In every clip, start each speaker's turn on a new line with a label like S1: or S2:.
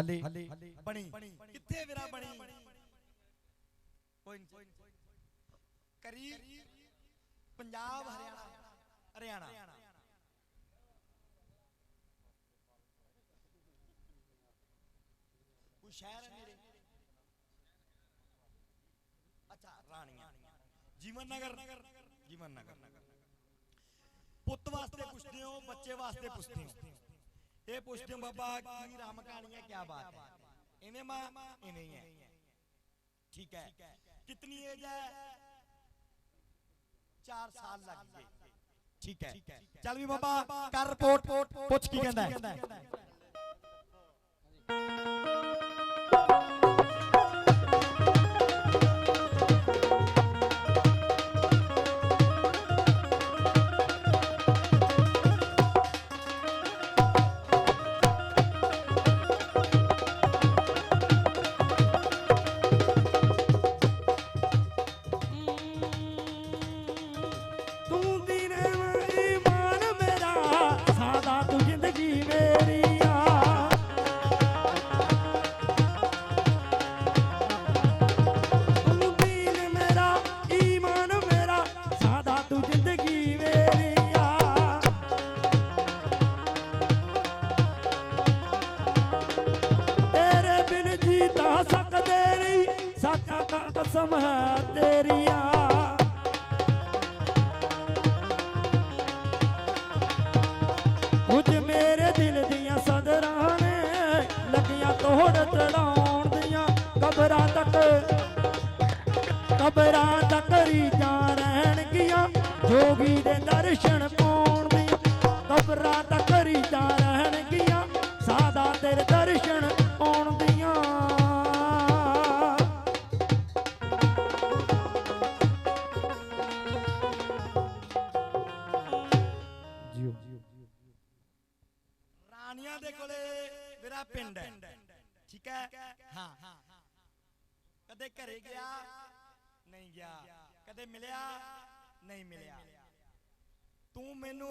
S1: ਹਲੇ ਬਣੀ ਕਿੱਥੇ ਵੀਰਾ ਬਣੀ ਕੋਈ ਨਹੀਂ ਕਰੀ ਪੰਜਾਬ ਹਰਿਆਣਾ ਹਰਿਆਣਾ ਕੋਈ ਸ਼ਹਿਰ ਹੈ ਨੇੜੇ ਅੱਛਾ ਰਾਣੀਆਂ ਜੀਵਨ ਨਗਰ ਜੀਵਨ ਨਗਰ ਪੁੱਤ ਵਾਸਤੇ ਪੁੱਛਦੇ ਹੋ ਬੱਚੇ ਵਾਸਤੇ ਪੁੱਛਦੇ ਹੋ ए पुष्टिम बाबा की राम कहानियाँ क्या बात है? इन्हें माँ इन्हें है ठीक है। कितनी एज है? चार साल लग गए। ठीक है। चल भी बाबा कर रिपोर्ट कुछ की कहता है।
S2: ਮੇਰਾ
S1: ਪਿੰਡ ਹੈ। ਠੀਕ ਹੈ? ਹਾਂ। ਕਦੇ ਘਰੇ ਗਿਆ ਨਹੀਂ ਗਿਆ। ਕਦੇ ਮਿਲਿਆ ਨਹੀਂ ਮਿਲਿਆ। ਤੂੰ ਮੈਨੂੰ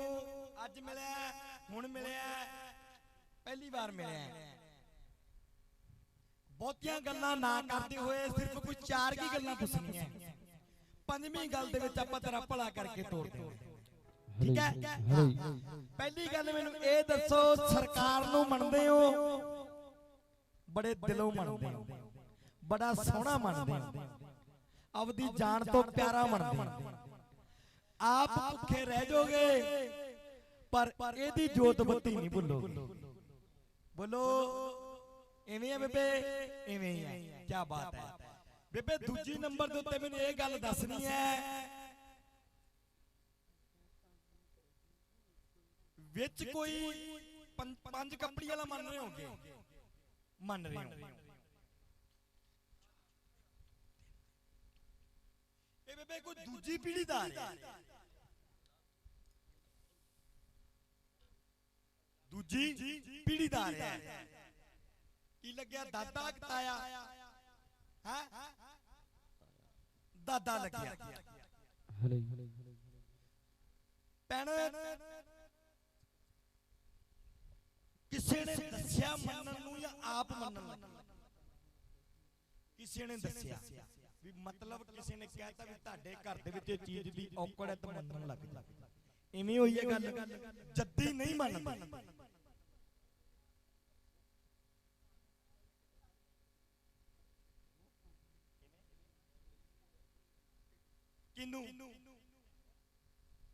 S1: ਅੱਜ ਮਿਲਿਆ ਹੁਣ ਮਿਲਿਆ। ਪਹਿਲੀ ਵਾਰ ਮਿਲਿਆ। ਬਹੁਤੀਆਂ ਗੱਲਾਂ ਨਾ ਕਰਦੇ ਹੋਏ ਸਿਰਫ ਕੋਈ ਚਾਰ ਕੀ ਗੱਲਾਂ ਪੁੱਛਣੀਆਂ। ਪੰਜਵੀਂ ਗੱਲ ਦੇ ਵਿੱਚ ਆਪਾਂ ਤੇਰਾ ਭਲਾ ਕਰਕੇ ਤੋੜ ਦੇਵਾਂਗੇ। ਠੀਕ ਹੈ। ਪਹਿਲੀ ਗੱਲ ਮੈਨੂੰ ਇਹ ਦੱਸੋ ਸਰਕਾਰ ਨੂੰ ਮੰਨਦੇ ਹੋ? ਬੜੇ ਦਿਲੋਂ ਮੰਨਦੇ ਹੋ। ਬੜਾ ਸੋਹਣਾ ਮੰਨਦੇ ਹੋ। ਆਪਦੀ ਜਾਨ ਤੋਂ ਪਿਆਰਾ ਮੰਨਦੇ ਹੋ। ਆਪ ਭੁੱਖੇ ਰਹਿ ਜਾਓਗੇ। ਪਰ ਇਹਦੀ ਜੋਤ ਬੱਤੀ ਨਹੀਂ ਭੁੱਲੋਗੇ। ਬੋਲੋ ਐਵੇਂ ਹੈ ਬੇਬੇ ਐਵੇਂ ਹੀ ਹੈ। ਕੀ ਬਾਤ ਹੈ। ਬੇਬੇ ਦੂਜੀ ਨੰਬਰ ਦੇ ਉੱਤੇ ਮੈਨੂੰ ਇਹ ਗੱਲ ਦੱਸਣੀ ਹੈ ਵਿੱਚ ਕੋਈ ਪੰਜ ਕੱਪੜੀ ਵਾਲਾ ਮੰਨ ਰਹੇ ਹੋਗੇ ਮੰਨ ਰਹੇ ਹੋ ਇਹ ਬੇਬੇ ਕੋਈ ਦੂਜੀ ਪੀੜ੍ਹੀ ਦਾ ਹੈ। ਦੂਜੀ ਪੀੜ੍ਹੀ ਦਾ ਹੈ। ਕੀ ਲੱਗਿਆ ਦਾਦਾ ਤਾਇਆ ਹੈ? ਦਾਦਾ ਲੱਗਿਆ। ਭੈਣ। ਕਿਸੇ ਨੇ ਦੱਸਿਆ ਮੰਨਣ ਨੂੰ ਜਾਂ ਆਪ ਮੰਨਣ ਲੱਗਾ? ਕਿਸੇ ਨੇ ਦੱਸਿਆ? ਵੀ ਮਤਲਬ ਕਿਸੇ ਨੇ ਕਹਿਤਾ ਵੀ ਤੁਹਾਡੇ ਘਰ ਦੇ ਵਿੱਚ ਇਹ ਚੀਜ਼ ਦੀ ਔਕੜ ਹੈ ਤਾਂ ਮੰਨਣ ਲੱਗ ਜਾ। ਐਵੇਂ ਹੋਈ ਹੈ ਗੱਲ? ਜੱਦੀ ਨਹੀਂ ਮੰਨਦੇ। ਕਿਨੂੰ?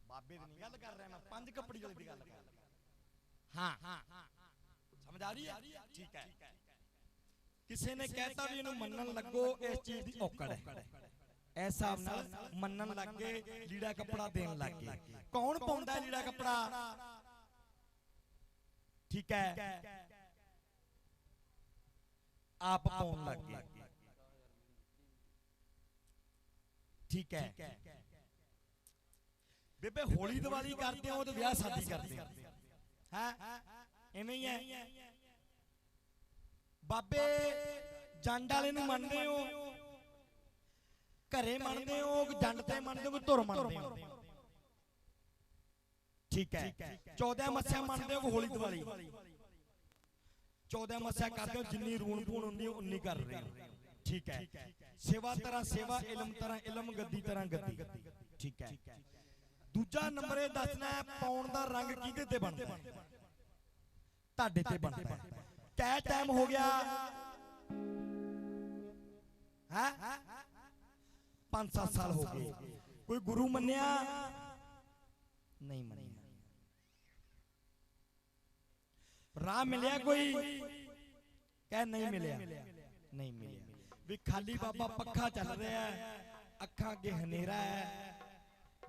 S1: ਬਾਬੇ ਦੀ ਨਹੀਂ ਗੱਲ ਕਰ ਰਿਹਾ ਮੈਂ, ਪੰਜ ਕੱਪੜੀ ਵਾਲੇ ਦੀ ਗੱਲ ਕਰ ਰਿਹਾ। ਹਾਂ। ਸਮਝ ਆ ਰਹੀ ਹੈ। ਠੀਕ ਹੈ। ਕਿਸੇ ਨੇ ਕਹਿਤਾ ਵੀ ਇਹਨੂੰ ਮੰਨਣ ਲੱਗੋ ਇਸ ਚੀਜ਼ ਦੀ ਔਕੜ ਹੈ। ਇਸ ਹਿਸਾਬ ਨਾਲ ਮੰਨਣ ਲੱਗ ਗਏ ਲੀੜਾ ਕੱਪੜਾ ਦੇਣ ਲੱਗ। ਗਏ ਕੌਣ ਪਾਉਂਦਾ ਹੈ ਲੀੜਾ ਕੱਪੜਾ? ਠੀਕ ਹੈ। ਆਪ ਪਾਉਣ ਲੱਗ। ਗਏ ਠੀਕ ਹੈ। ਬੇਬੇ ਹੋਲੀ ਦੀਵਾਲੀ ਕਰਦੇ ਆ ਉਹ ਤੇ ਵਿਆਹ ਸ਼ਾਦੀ ਕਰਦੇ ਹੈ। ਐਵੇਂ ਹੀ ਹੈ। ਬਾਬੇ, ਜੰਡ ਵਾਲੇ ਨੂੰ ਮੰਨਦੇ ਹੋ? ਘਰੇ ਮੰਨਦੇ ਹੋ ਜੰਡ ਤੇ ਮੰਨਦੇ ਹੋ ਧੁਰ ਮੰਨਦੇ ਹੋ? ਠੀਕ ਹੈ। 14 ਮੱਸਿਆ ਮੰਨਦੇ ਹੋ ਹੋਲੀ ਦੀਵਾਲੀ? 14 ਮੱਸਿਆ ਕਰਦੇ ਹੋ, ਜਿੰਨੀ ਰੂਣ ਪੂਣ ਹੁੰਦੀ ਉਨੀ ਕਰ ਰਹੇ ਹੋ। ਠੀਕ ਹੈ। ਸੇਵਾ ਤਰ੍ਹਾਂ ਸੇਵਾ, ਇਲਮ ਤਰ੍ਹਾਂ ਇਲਮ, ਗੱਦੀ ਤਰ੍ਹਾਂ ਗੱਦੀ। ਠੀਕ ਹੈ। ਦੂਜਾ ਨੰਬਰ ਇਹ ਦੱਸਣਾ ਹੈ, ਪਾਉਣ ਦਾ ਰੰਗ ਕਿਹਦੇ ਤੇ ਬਣਦਾ ਹੈ? ਤੁਹਾਡੇ ਤੇ ਬਣਦਾ ਹੈ। ਕੈ ਟਾਈਮ ਹੋ ਗਿਆ ਹੈ 5-7 ਸਾਲ ਹੋ ਗਏ ਕੋਈ ਗੁਰੂ ਮੰਨਿਆ ਨਹੀਂ ਮੰਨਿਆ ਰਾਹ ਮਿਲਿਆ ਕੋਈ ਕਹਿ ਨਹੀਂ ਮਿਲਿਆ ਨਹੀਂ ਮਿਲਿਆ ਵੀ ਖਾਲੀ ਬਾਬਾ ਪੱਖਾ ਚੱਲ ਰਿਹਾ ਹੈ ਅੱਖਾਂ ਅੱਗੇ ਹਨੇਰਾ ਹੈ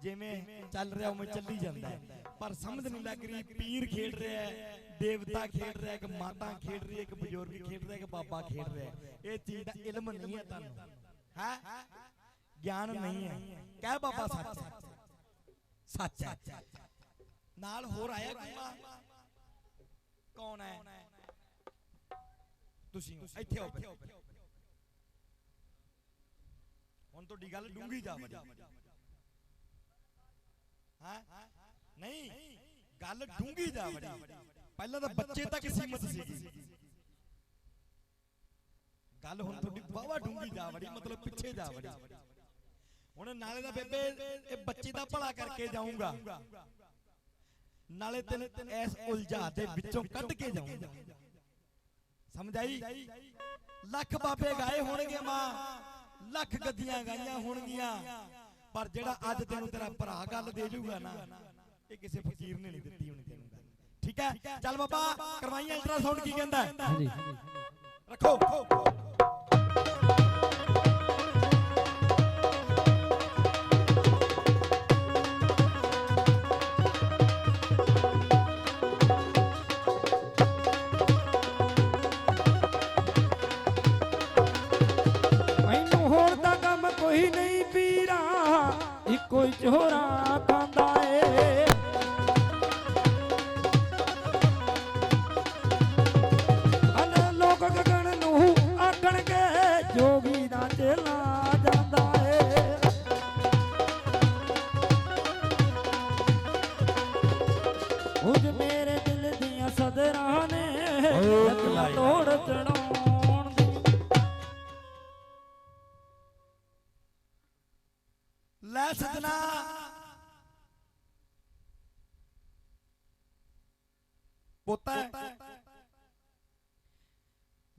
S1: ਜਿਵੇਂ ਚੱਲ ਰਿਹਾ ਉਵੇਂ ਚੱਲੀ ਜਾਂਦਾ ਹੈ। ਪਰ ਸਮਝ ਨਹੀਂ ਲੱਗ ਰਹੀ ਪੀਰ ਖੇਡ ਰਿਹਾ ਹੈ ਦੇਵਤਾ ਖੇਡ ਰਿਹਾ ਹੈ ਕਿ ਮਾਤਾ ਖੇਡ ਰਹੀ ਹੈ ਕਿ ਬਜ਼ੁਰਗ ਖੇਡ ਰਿਹਾ ਹੈ ਕਿ ਬਾਬਾ ਖੇਡ ਰਿਹਾ ਹੈ। ਇਹ ਚੀਜ਼ ਦਾ ਇਲਮ ਨਹੀਂ ਹੈ ਤੁਹਾਨੂੰ। ਹੈ? ਗਿਆਨ ਨਹੀਂ ਹੈ। ਕਹਿ ਬਾਬਾ ਸੱਚ। ਸੱਚ। ਹੈ। ਨਾਲ ਹੋਰ ਆਇਆ ਕੋਈ ਮਾਂ? ਕੌਣ ਹੈ? ਤੁਸੀਂ। ਇੱਥੇ ਆਓ। ਹੁਣ ਤੁਹਾਡੀ ਗੱਲ ਡੂੰਗੀ ਜਾ ਵੜੀ ਹਾਂ? ਨਹੀਂ ਗੱਲ ਡੂੰਗੀ ਜਾ ਵੜੀ। ਪਹਿਲਾਂ ਤਾਂ ਬੱਚੇ ਤੱਕ ਸੀਮਤ ਸੀਗੀ। ਗੱਲ ਹੁਣ ਤੁਹਾਡੀ ਬਾਵਾ ਡੂੰਗੀ ਜਾ ਵੜੀ ਮਤਲਬ ਪਿੱਛੇ ਜਾ ਵੜੀ। ਹੁਣ ਨਾਲੇ ਦਾ ਬੇਬੇ ਇਹ ਬੱਚੇ ਦਾ ਭਲਾ ਕਰਕੇ ਜਾਊਂਗਾ। ਨਾਲੇ ਤੈਨੂੰ ਇਸ ਉਲਝਾ ਦੇ ਵਿੱਚੋਂ ਕੱਢ ਕੇ ਜਾਊਂਗਾ। ਸਮਝ ਆਈ ਲੱਖ ਬਾਬੇ ਗਾਏ ਹੋਣਗੇ ਮਾਂ। ਲੱਖ ਗੱਦੀਆਂ ਗਾਈਆਂ ਹੋਣਗੀਆਂ। ਪਰ ਜਿਹੜਾ ਅੱਜ ਤੈਨੂੰ ਤੇਰਾ ਭਰਾ ਗੱਲ ਦੇ ਜੂਗਾ ਨਾ ਇਹ ਕਿਸੇ ਫਕੀਰ ਨੇ ਨਹੀਂ ਦਿੱਤੀ ਹੋਣੀ ਤੈਨੂੰ ਗੱਲ ਠੀਕ ਹੈ? ਚੱਲ ਬਾਬਾ ਕਰਵਾਈ ਅਲਟਰਾਸਾਊਂਡ ਕੀ ਕਹਿੰਦਾ?
S2: ਹਾਂਜੀ।
S1: ਰੱਖੋ।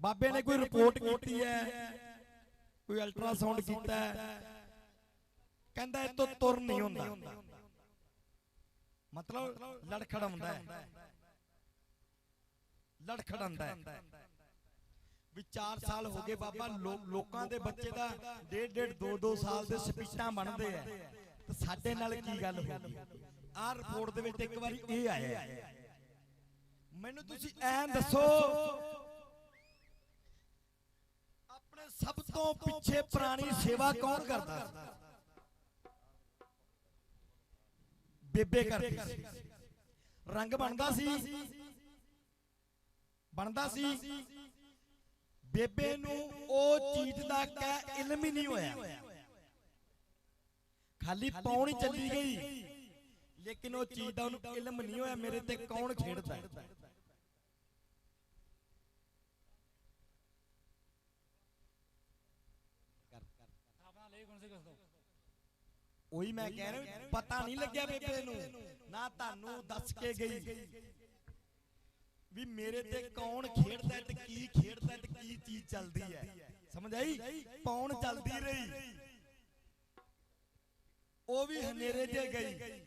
S1: ਬਾਬੇ ਨੇ ਕੋਈ ਰਿਪੋਰਟ ਕੀਤੀ ਹੈ? ਕੋਈ ਅਲਟਰਾਸਾਊਂਡ ਕੀਤਾ ਹੈ? ਕਹਿੰਦਾ ਇਹ ਤੋਂ ਤੁਰ ਨਹੀਂ ਹੁੰਦਾ। ਮਤਲਬ ਲੜਖੜਾਉਂਦਾ ਹੈ। ਲੜਖੜਾਉਂਦਾ ਹੈ। ਵੀ 4 ਸਾਲ ਹੋ ਗਏ ਬਾਬਾ ਲੋਕਾਂ ਦੇ ਬੱਚੇ ਦਾ ਡੇਢ ਡੇਢ 2 2 ਸਾਲ ਦੇ ਸਪੀਟਾਂ ਬਣਦੇ ਆ ਤੇ ਸਾਡੇ ਨਾਲ ਕੀ ਗੱਲ ਹੋ ਗਈ? ਆਹ ਰਿਪੋਰਟ ਦੇ ਵਿੱਚ ਇੱਕ ਵਾਰੀ ਇਹ ਆਇਆ। ਮੈਨੂੰ ਤੁਸੀਂ ਐਂ ਦੱਸੋ ਆਪਣੇ ਸਭ ਤੋਂ ਪਿੱਛੇ ਪੁਰਾਣੀ ਸੇਵਾ ਕੌਣ ਕਰਦਾ? ਬੇਬੇ ਕਰਦੀ ਸੀ ਰੰਗ ਬਣਦਾ ਸੀ। ਬਣਦਾ ਸੀ। ਬੇਬੇ ਨੂੰ ਉਹ ਚੀਜ਼ ਦਾ ਕਹਿ ਇਲਮ ਹੀ ਨਹੀਂ ਹੋਇਆ। ਖਾਲੀ ਪੌਣ ਚੱਲੀ ਗਈ। ਲੇਕਿਨ ਉਹ ਚੀਜ਼ ਦਾ ਉਹਨੂੰ ਇਲਮ ਨਹੀਂ ਹੋਇਆ। ਮੇਰੇ ਤੇ ਕੌਣ ਖੇਡਦਾ ਹੈ। ਉਹੀ ਮੈਂ ਕਹਿ ਰਿਹਾ, ਪਤਾ ਨਹੀਂ ਲੱਗਿਆ ਬੇਬੇ ਨੂੰ, ਨਾ ਤੁਹਾਨੂੰ ਦੱਸ ਕੇ ਗਈ। ਵੀ ਮੇਰੇ ਤੇ ਕੌਣ ਖੇਡਦਾ ਤੇ ਕੀ ਖੇਡਦਾ ਤੇ ਕੀ ਚੀਜ਼ ਚੱਲਦੀ ਹੈ। ਸਮਝ ਆਈ? ਪੌਣ ਚੱਲਦੀ ਰਹੀ? ਉਹ ਵੀ ਹਨੇਰੇ 'ਚ ਗਈ।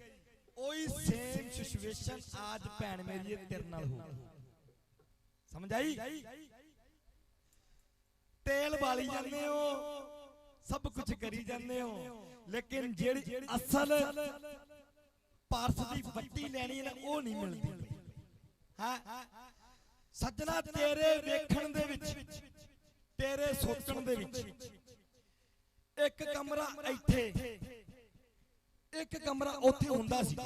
S1: ਉਹੀ ਸੇਮ ਸਿਚੁਏਸ਼ਨ ਆਜ ਭੈਣ ਮੇਰੀ ਤੇਰੇ ਨਾਲ ਹੋ ਸਮਝ ਆਈ? ਤੇਲ ਬਾਲੀ ਜਾਂਦੇ ਹੋ, ਸਭ ਕੁਝ ਕਰੀ ਜਾਂਦੇ ਹੋ। ਲੇਕਿਨ ਜਿਹੜੀ ਅਸਲ ਪਾਰਸ ਦੀ ਵੱਟੀ ਲੈਣੀ ਹੈ ਨਾ, ਉਹ ਨਹੀਂ ਮਿਲਦੀ। ਹਾਂ? ਸੱਜਣਾ, ਤੇਰੇ ਵੇਖਣ ਦੇ ਵਿੱਚ, ਤੇਰੇ ਸੋਚਣ ਦੇ ਵਿੱਚ, ਇੱਕ ਕਮਰਾ ਇੱਥੇ, ਇੱਕ ਕਮਰਾ ਉੱਥੇ ਹੁੰਦਾ ਸੀ।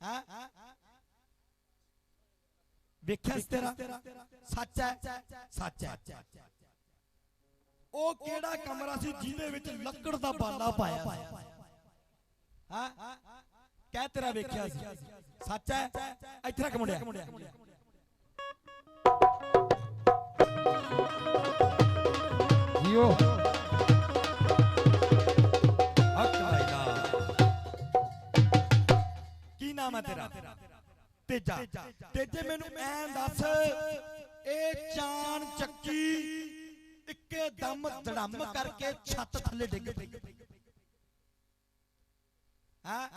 S1: ਹਾਂ? ਵੇਖਿਆ ਸੀ ਤੇਰਾ? ਸੱਚ ਹੈ? ਸੱਚ ਹੈ। ਉਹ ਕਿਹੜਾ ਕਮਰਾ ਸੀ ਜਿਹਦੇ ਵਿੱਚ ਲੱਕੜ ਦਾ ਬਾਲਾ ਪਾਇਆ ਸੀ? ਹਾਂ? ਕਹਿ ਤੇਰਾ ਵੇਖਿਆ ਸੀ। ਸੱਚ ਹੈ? ਇੱਥੇ ਰੱਖ ਮੁੰਡਿਆ।
S2: ਜੀਓ।
S1: ਕੀ ਨਾਮ ਹੈ ਤੇਰਾ? ਤੇਜਾ। ਤੇਜੇ। ਮੈਨੂੰ ਐਂ ਦੱਸ ਇਹ ਚਾਨ ਚੱਕੀ ਇੱਕੇ ਦਮ ਧੜਮ ਕਰਕੇ ਛੱਤ ਥੱਲੇ ਡਿੱਗ ਪਈ ਹਾਂ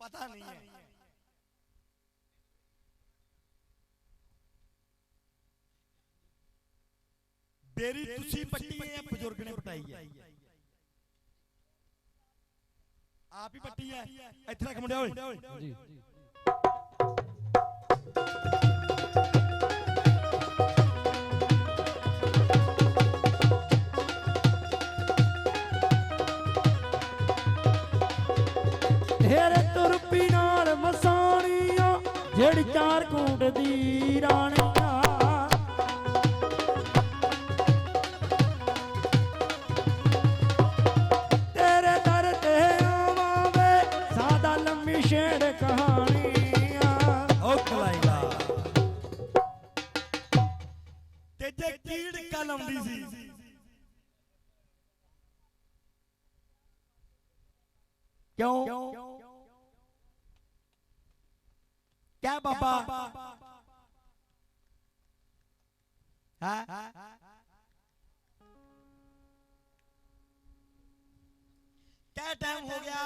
S1: ਪਤਾ ਨਹੀਂ ਹੈ ਬੇਰੀ ਤੁਸੀਂ ਪੱਟੀ ਹੈ ਜਾਂ ਬਜ਼ੁਰਗ ਨੇ ਪਟਾਈ ਹੈ ਆਪ ਹੀ ਪੱਟੀ ਹੈ ਇੱਥੇ ਰੱਖ ਮੁੰਡਿਆ
S2: ਤੁਰਪੀ ਨਾਲ ਮਸਾਣੀਆਂ ਜਿਹੜੀ ਚਾਰ ਕੂੰਡ ਦੀ
S1: ਰਾਣੀ ਕਿਆ ਟਾਈਮ ਹੋ ਗਿਆ।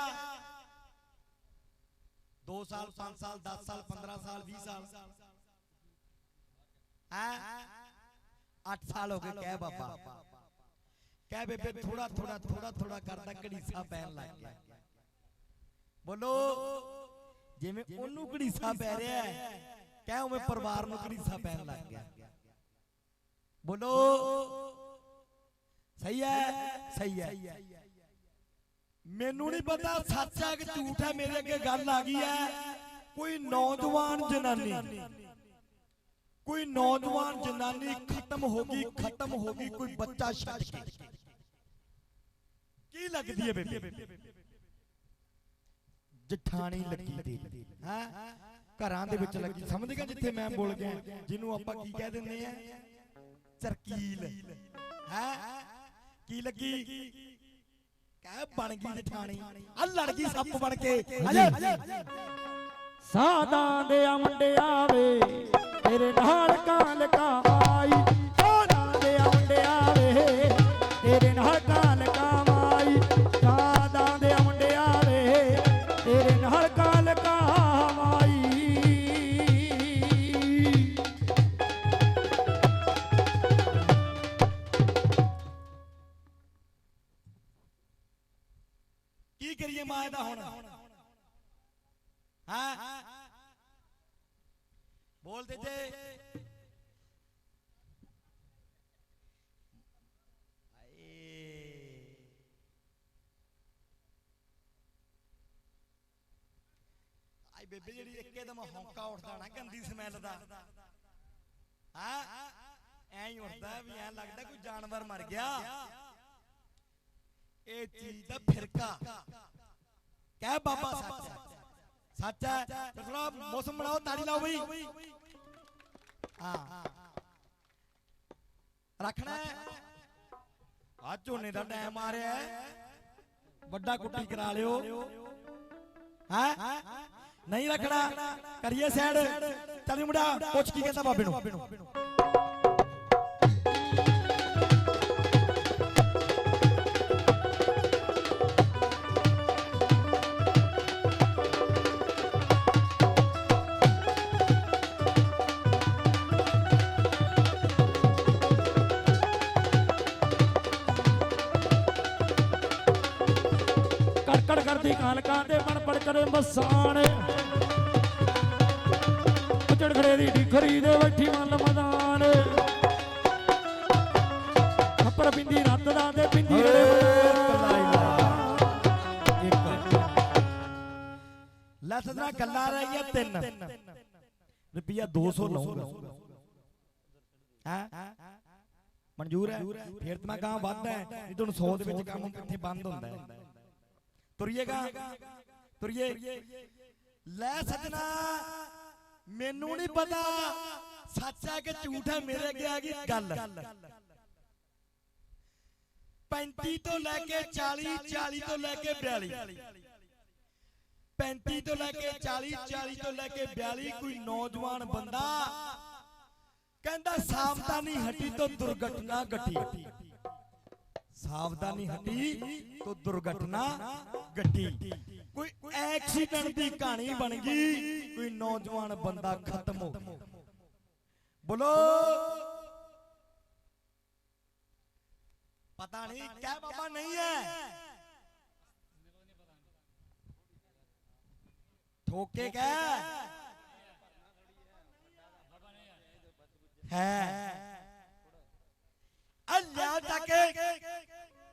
S1: 2 ਸਾਲ 5 ਸਾਲ 10 ਸਾਲ 15 ਸਾਲ 20 ਸਾਲ। ਹੈ? 8 ਸਾਲ ਹੋ ਗਏ ਕਹਿ ਬਾਬਾ। ਕਹਿ ਬੇਬੇ। ਥੋੜਾ ਥੋੜਾ ਥੋੜਾ ਥੋੜਾ ਕਰਦਾ ਘੜੀਸਾ ਪੈਣ ਲੱਗ ਗਿਆ। ਬੋਲੋ ਜਿਵੇਂ ਉਹਨੂੰ ਘੜੀਸਾ ਪੈ ਰਿਹਾ ਹੈ ਕਹਿ ਉਵੇਂ ਪਰਿਵਾਰ ਨੂੰ ਘੜੀਸਾ ਪੈਣ ਲੱਗ ਗਿਆ। ਬੋਲੋ। ਸਹੀ ਹੈ। ਸਹੀ ਹੈ। ਮੈਨੂੰ ਨਹੀਂ ਪਤਾ, ਸੱਚ ਹੈ ਕਿ ਝੂਠ ਹੈ ਮੇਰੇ ਅੱਗੇ ਗੱਲ ਆ ਗਈ ਹੈ ਕੋਈ ਨੌਜਵਾਨ ਜਨਾਨੀ, ਕੋਈ ਨੌਜਵਾਨ ਜਨਾਨੀ ਖਤਮ ਹੋ ਗਈ, ਖਤਮ ਹੋ ਗਈ, ਕੋਈ ਬੱਚਾ ਛੱਡ ਕੇ। ਕੀ ਲੱਗਦੀ ਹੈ ਬੇਬੇ? ਜਠਾਣੀ ਲੱਗੀ ਤੇਰੀ ਹਾਂ? ਘਰਾਂ ਦੇ ਵਿੱਚ ਲੱਗੀ। ਸਮਝ ਗਿਆ ਜਿੱਥੇ ਮੈਂ ਬੋਲ ਗਿਆ? ਜਿਹਨੂੰ ਆਪਾਂ ਕੀ ਕਹਿ ਦਿੰਦੇ ਆ? ਚਰਕੀਲ। ਹੈ? ਕੀ ਲੱਗੀ? ਕਹਿ ਬਣ ਗਈ ਜਠਾਣੀ ਆ ਲੜ ਗਈ ਸੱਪ ਬਣ ਕੇ।
S2: ਸਾਦਾਂ ਦੇ ਆ ਮੁੰਡਿਆ ਵੇ ਤੇਰੇ ਨਾਲ ਕਾਲ ਕਾਈ ਸਾਦਾਂ
S1: ਕੀ ਕਰੀਏ ਦਾ ਹੁਣ। ਹਾਂ। ਬੋਲ ਦੇ ਜੇ। ਆਈ ਬੇਬੇ ਜਿਹੜੀ ਇੱਕੇ ਹੌਂਕਾ ਉੱਠਦਾ ਨਾ ਗੰਦੀ ਸਮੈਲ ਦਾ। ਹਾਂ। ਐਂ ਹੀ ਉੱਠਦਾ ਵੀ ਐਂ ਲੱਗਦਾ ਕੋਈ ਜਾਨਵਰ ਮਰ ਗਿਆ। ਇਹ ਚੀਜ਼ ਦਾ ਫਿਰਕਾ। ਕਹਿ ਬਾਬਾ ਸੱਚ ਹੈ। ਸੱਚ ਹੈ। ਤੇ ਥੋੜਾ ਮੌਸਮ ਬਣਾਓ, ਤਾੜੀ ਲਾਓ ਬਈ। ਹਾਂ। ਰੱਖਣਾ ਆ ਝੋਨੇ ਦਾ ਟਾਈਮ ਆ ਰਿਹਾ ਵੱਡਾ ਕੁੱਟੀ ਕਰਾ ਲਿਓ। ਹੈ? ਨਹੀਂ ਰੱਖਣਾ। ਕਰੀਏ ਸਾਈਡ ਚੱਲ ਮੁੰਡਾ, ਪੁੱਛ ਕੀ ਕਹਿੰਦਾ ਬਾਬੇ ਨੂੰ।
S2: ਕਾਲਕਾਂ ਦੇ ਮਨ ਪੜ ਕਰੇ ਮਸਾਣ ਉਜੜ ਖੜੇ ਦੀ ਢਿਖਰੀ ਦੇ ਬੈਠੀ ਮਨ ਮਦਾਨ। ਖੱਪਰ ਪਿੰਦੀ ਰੱਤ ਦਾ ਤੇ ਪਿੰਦੀ ਰੇ
S1: ਲੈ ਸਦਨਾ ਗੱਲਾਂ ਰਹੀਆਂ ਤਿੰਨ। ਰੁਪਿਆ 200 ਲਊਂਗਾ ਹੈ? ਮਨਜ਼ੂਰ ਹੈ? ਫਿਰ ਤਾਂ ਮੈਂ ਕਹਾਂ ਵੱਧ ਹੈ। ਤੁਹਾਨੂੰ 100 ਦੇ ਵਿੱਚ ਕੰਮ ਕਿੱਥੇ ਬੰਦ ਹੁੰਦਾ ਹੈ? ਤੁਰੀਏਗਾ। ਤੁਰੀਏ। ਲੈ ਸਜਣਾ, ਮੈਨੂੰ ਨਹੀਂ ਪਤਾ। ਸੱਚ ਹੈ ਕਿ ਝੂਠ ਹੈ, ਮੇਰੇ ਅੱਗੇ ਆ ਗਈ ਗੱਲ। 35 ਤੋਂ ਲੈ ਕੇ 40 40 ਤੋਂ ਲੈ ਕੇ 42 35 ਤੋਂ ਲੈ ਕੇ 40 40 ਤੋਂ ਲੈ ਕੇ 42 ਕੋਈ ਨੌਜਵਾਨ ਬੰਦਾ ਕਹਿੰਦਾ ਸਾਵਧਾਨੀ ਹਟੀ ਤੋਂ ਦੁਰਘਟਨਾ ਘਟੀ। ਸਾਵਧਾਨੀ ਹਟੀ ਤੋਂ ਦੁਰਘਟਨਾ ਘਟੀ ਕੋਈ ਐਕਸੀਡੈਂਟ ਦੀ ਕਹਾਣੀ ਬਣ ਗਈ ਕੋਈ ਨੌਜਵਾਨ ਬੰਦਾ ਖਤਮ ਹੋ ਗਿਆ। ਬੋਲੋ। ਪਤਾ ਨਹੀਂ ਕਹਿ ਬਾਬਾ ਨਹੀਂ ਹੈ। ਠੋਕੇ ਕਹਿ। ਹੈ।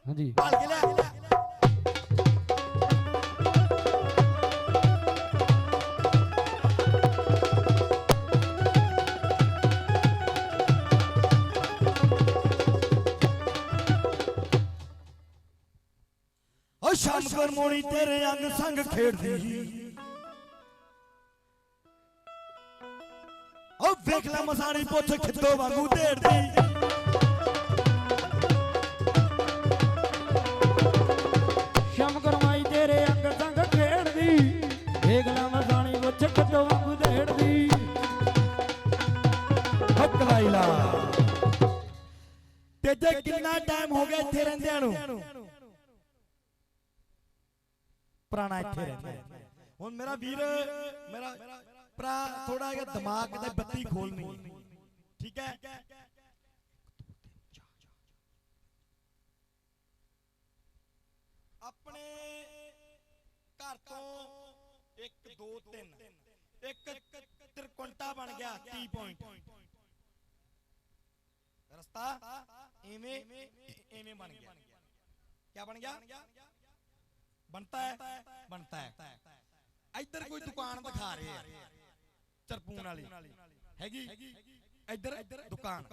S2: ਹਾਂਜੀ।
S1: ਭਾਲ ਕੇ ਲਿਆ ਓ ਮੋਣੀ ਤੇਰੇ ਅੰਗ ਸੰਗ ਖੇਡਦੀ। ਓ ਵੇਖ ਲੈ ਮਸਾਣੀ ਪੁੱਛ ਖਿੱਦੋ ਵਾਂਗੂ ਢੇੜਦੀ ਪੁਰਾਣਾ ਇੱਥੇ ਰਹਿੰਦਾ ਹੈ। ਹੁਣ ਮੇਰਾ ਵੀਰ, ਮੇਰਾ ਭਰਾ ਥੋੜਾ ਜਿਹਾ ਦਿਮਾਗ ਤੇ ਬੱਤੀ ਖੋਲਣੀ ਠੀਕ ਹੈ? ਆਪਣੇ ਘਰ ਤੋਂ 1 2 3 ਇੱਕ ਤ੍ਰਿਕੁੰਟਾ ਬਣ ਗਿਆ ਟੀ ਪੁਆਇੰਟ ਰਸਤਾ ਐਵੇਂ ਐਵੇਂ ਬਣ ਗਿਆ। ਕੀ ਬਣ ਗਿਆ? ਬਣਤਾ ਹੈ ਬਣਤਾ ਹੈ। ਇੱਧਰ ਕੋਈ ਦੁਕਾਨ ਦਿਖਾ ਰਹੇ ਆ। ਚਰਪੂਨ ਵਾਲੀ। ਹੈਗੀ? ਇੱਧਰ ਦੁਕਾਨ।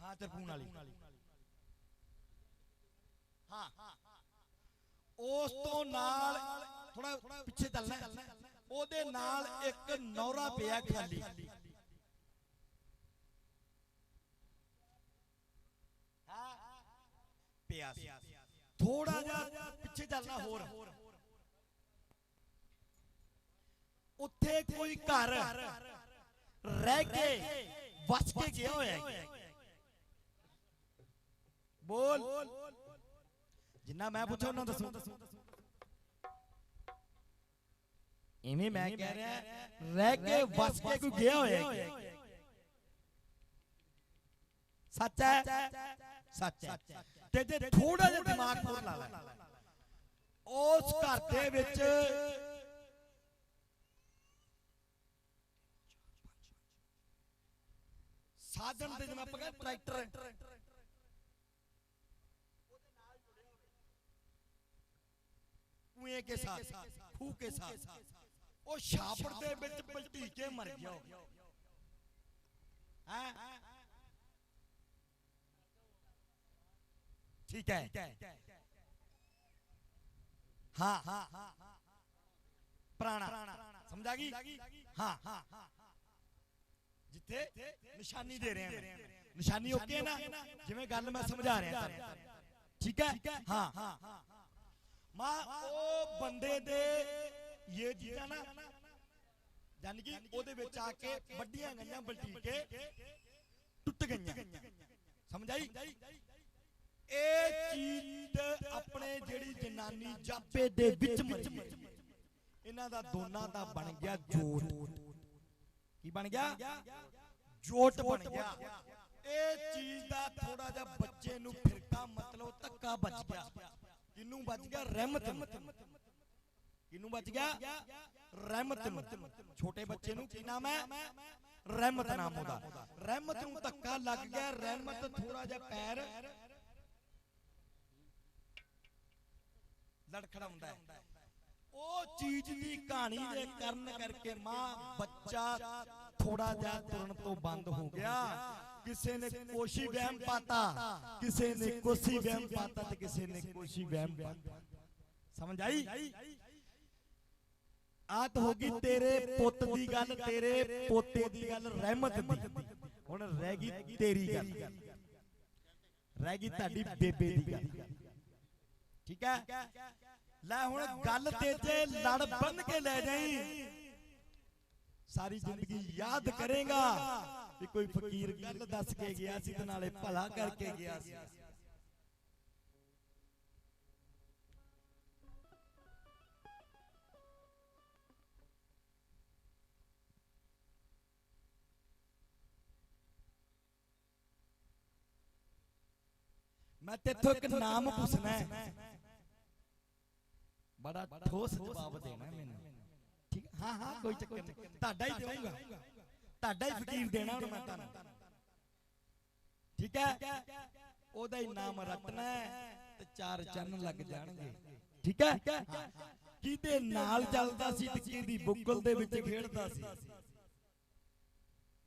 S1: ਹਾਂ ਚਰਪੂਨ ਵਾਲੀ। ਹਾਂ। ਉਸ ਤੋਂ ਨਾਲ ਥੋੜਾ ਪਿੱਛੇ ਚੱਲਣਾ ਹੈ। ਉਹਦੇ ਨਾਲ ਇੱਕ ਨੌਰਾ ਪਿਆ ਖਾਲੀ। ਪਿਆ ਸੀ। ਥੋੜਾ ਜਿਹਾ ਪਿੱਛੇ ਚੱਲਣਾ ਹੋਰ। ਉੱਥੇ ਕੋਈ ਘਰ ਰਹਿ ਕੇ ਵਸ ਕੇ ਗਿਆ ਹੋਇਆ ਹੈ। ਬੋਲ। ਜਿੰਨਾ ਮੈਂ ਪੁੱਛਿਆ ਉਹਨਾਂ ਦੱਸੋ। ਇਵੇਂ ਮੈਂ ਕਹਿ ਰਿਹਾ ਰਹਿ ਕੇ ਵਸ ਕੇ ਕੋਈ ਗਿਆ ਹੋਇਆ ਹੈ। ਸੱਚ ਹੈ। ਸੱਚ ਹੈ। ਤੇ ਜੇ ਥੋੜਾ ਜਿਹਾ ਦਿਮਾਗ ਹੋਰ ਲਾ ਲੈ ਉਸ ਘਰ ਦੇ ਵਿੱਚ। ਸਾਧਨ ਦੇ ਜਿਵੇਂ ਆਪਾਂ ਕਹਿੰਦੇ ਟਰੈਕਟਰ। ਕੁਏ ਕੇ ਸਾਥ ਖੂ ਕੇ ਸਾਥ ਉਹ ਛਾਪੜ ਦੇ ਵਿੱਚ ਪਲਟੀ ਕੇ ਮਰ ਗਿਆ ਹੈ? ਠੀਕ ਹੈ। ਹਾਂ ਹਾਂ ਪੁਰਾਣਾ। ਸਮਝ ਆ ਗਈ? ਹਾਂ ਜਿੱਥੇ ਨਿਸ਼ਾਨੀ ਦੇ ਰਹੇ ਹਾਂ ਨਿਸ਼ਾਨੀ ਓਕੇ ਹੈ ਨਾ? ਜਿਵੇਂ ਗੱਲ ਮੈਂ ਸਮਝਾ ਰਿਹਾ ਤੁਹਾਨੂੰ ਠੀਕ ਹੈ? ਹਾਂ? ਮਾਂ ਉਹ ਬੰਦੇ ਦੇ ਇਹ ਚੀਜ਼ਾਂ ਨਾ। ਜਾਨ ਕਿ ਉਹਦੇ ਵਿੱਚ ਆ ਕੇ ਵੱਡੀਆਂ ਬਲਟੀ ਕੇ ਟੁੱਟ ਗਈਆਂ। ਸਮਝ ਆਈ? ਇਹ ਚੀਜ਼ ਆਪਣੇ ਜਿਹੜੀ ਜਨਾਨੀ ਜਾਪੇ ਦੇ ਵਿੱਚ ਮਰੀ ਇਹਨਾਂ ਦਾ ਦੋਨਾਂ ਦਾ ਬਣ ਗਿਆ ਜੋਟ ਕੀ ਬਣ ਗਿਆ? ਜੋਟ ਬਣ ਗਿਆ। ਇਹ ਚੀਜ਼ ਦਾ ਥੋੜਾ ਜਿਹਾ ਬੱਚੇ ਨੂੰ ਫਿਰਕਾ ਮਤਲਬ ਧੱਕਾ ਵੱਜ ਗਿਆ। ਕਿਨੂੰ ਵੱਜ ਗਿਆ? ਰਹਿਮਤ ਕਿਨੂੰ ਵੱਜ ਗਿਆ? ਰਹਿਮਤ ਨੂੰ। ਛੋਟੇ ਬੱਚੇ ਨੂੰ ਕੀ ਨਾਮ ਹੈ? ਰਹਿਮਤ ਨਾਮ ਉਹਦਾ। ਰਹਿਮਤ ਨੂੰ ਧੱਕਾ ਲੱਗ ਗਿਆ। ਰਹਿਮਤ ਥੋੜਾ ਜਿਹਾ ਪੈਰ ਲੜਖੜਾਉਂਦਾ ਹੈ। ਉਹ ਚੀਜ਼ ਦੀ ਕਹਾਣੀ ਦੇ ਕਰਨ ਕਰਕੇ ਮਾਂ, ਬੱਚਾ ਥੋੜਾ ਜਿਹਾ ਤੁਰਨ ਤੋਂ ਬੰਦ ਹੋ ਗਿਆ। ਕਿਸੇ ਨੇ ਕੋਸ਼ੀ ਵਹਿਮ ਪਾਤਾ, ਕਿਸੇ ਨੇ ਕੋਸ਼ੀ ਵਹਿਮ ਪਾਤਾ ਤੇ ਕਿਸੇ ਨੇ ਕੋਸ਼ੀ ਵਹਿਮ ਪਾਤਾ। ਸਮਝ ਆਈ? ਆਤ ਹੋ ਗਈ ਤੇਰੇ ਪੁੱਤ ਦੀ ਗੱਲ, ਤੇਰੇ ਪੋਤੇ ਦੀ ਗੱਲ, ਰਹਿਮਤ ਦੀ। ਹੁਣ ਰਹਿ ਗਈ ਤੇਰੀ ਗੱਲ। ਰਹਿ ਗਈ ਤੁਹਾਡੀ ਬੇਬੇ ਦੀ ਗੱਲ। ਠੀਕ ਹੈ? ਲੈ ਹੁਣ ਗੱਲ ਤੇ ਤੇ ਲੜ ਬੰਨ ਕੇ ਲੈ ਜਾਈ। ਸਾਰੀ ਜ਼ਿੰਦਗੀ ਯਾਦ ਕਰੇਗਾ ਕਿ ਕੋਈ ਫਕੀਰ ਗੱਲ ਦੱਸ ਕੇ ਗਿਆ ਸੀ ਤੇ ਨਾਲੇ ਭਲਾ ਕਰਕੇ ਗਿਆ ਸੀ। ਮੈਂ ਤੇਥੋਂ ਇੱਕ ਨਾਮ ਪੁੱਛਣਾ ਹੈ। ਬੜਾ ਠੋਸ ਜਵਾਬ ਦੇਣਾ ਮੈਨੂੰ। ਠੀਕ ਹੈ? ਹਾਂ ਹਾਂ, ਕੋਈ ਚੱਕਰ ਨਹੀਂ। ਤੁਹਾਡਾ ਹੀ ਦੇਵਾਂਗਾ ਤੁਹਾਡਾ ਹੀ ਫਕੀਰ ਦੇਣਾ ਹੁਣ ਮੈਂ ਤੁਹਾਨੂੰ। ਠੀਕ ਹੈ? ਉਹਦਾ ਹੀ ਨਾਮ ਰਟਣਾ ਤੇ ਚਾਰ ਚੰਨ ਲੱਗ ਜਾਣਗੇ। ਠੀਕ ਹੈ? ਹਾਂ। ਨਾਲ ਚੱਲਦਾ ਸੀ ਤੇ ਕਿਹਦੀ ਬੁੱਕਲ ਦੇ ਵਿੱਚ ਖੇਡਦਾ ਸੀ।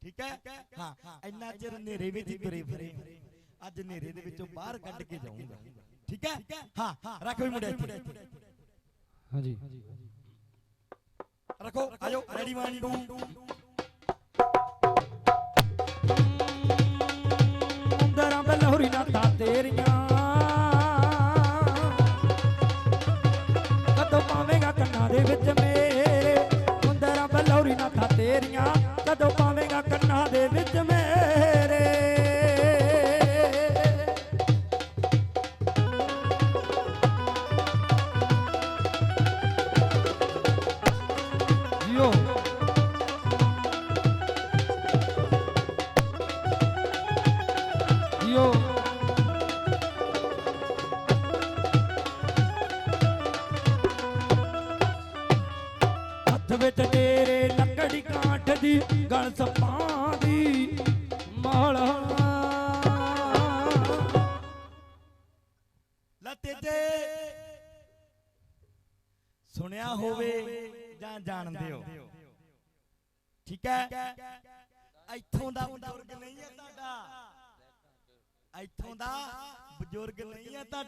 S1: ਠੀਕ ਹੈ? ਹਾਂ ਇੰਨਾ ਚਿਰ ਹਨੇਰੇ ਵਿੱਚ ਤੁਰੇ ਫਿਰੇ। ਅੱਜ ਹਨੇਰੇ ਦੇ ਵਿੱਚੋਂ ਬਾਹਰ ਕੱਢ ਕੇ ਜਾਊਂਗਾ। ਠੀਕ ਹੈ? ਹਾਂ ਰੱਖ ਵੀ ਮੁੰਡੇ
S2: ਹਾਂਜੀ।
S1: ਰੱਖੋ, ਆਜੋ ਰੈਡੀ 1 2
S2: ਮੁੰਦਰਾਂ ਬਲਹੋਰੀ ਨਾ ਤਾਂ ਤੇਰੀਆਂ। ਕਦੋਂ ਪਾਵੇਂਗਾ ਕੰਨਾਂ ਦੇ ਵਿੱਚ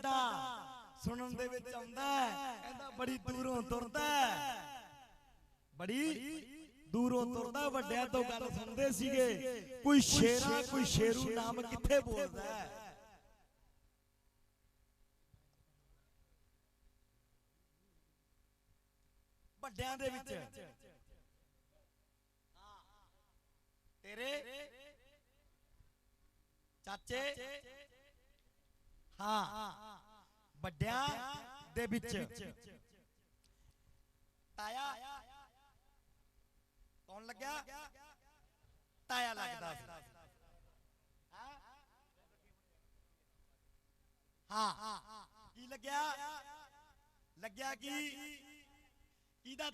S1: ਤੁਹਾਡਾ ਸੁਣਨ ਦੇ ਵਿੱਚ ਆਉਂਦਾ ਕਹਿੰਦਾ ਬੜੀ ਦੂਰੋਂ ਤੁਰਦਾ ਬੜੀ ਦੂਰੋਂ ਤੁਰਦਾ, ਵੱਡਿਆਂ ਤੋਂ ਗੱਲ ਸੁਣਦੇ ਸੀਗੇ। ਕੋਈ ਸ਼ੇਰਾ, ਕੋਈ ਸ਼ੇਰੂ ਨਾਮ ਕਿੱਥੇ ਬੋਲਦਾ ਵੱਡਿਆਂ ਦੇ ਵਿੱਚ। ਤੇਰੇ ਚਾਚੇ ਹਾਂ ਵੱਡਿਆਂ ਦੇ ਵਿੱਚ ਤਾਇਆ ਕੌਣ ਲੱਗਿਆ ਤਾਇਆ ਲੱਗਦਾ ਸੀ ਹਾਂ ਕੀ ਲੱਗਿਆ ਲੱਗਿਆ ਕੀ ਕਿਹਦਾ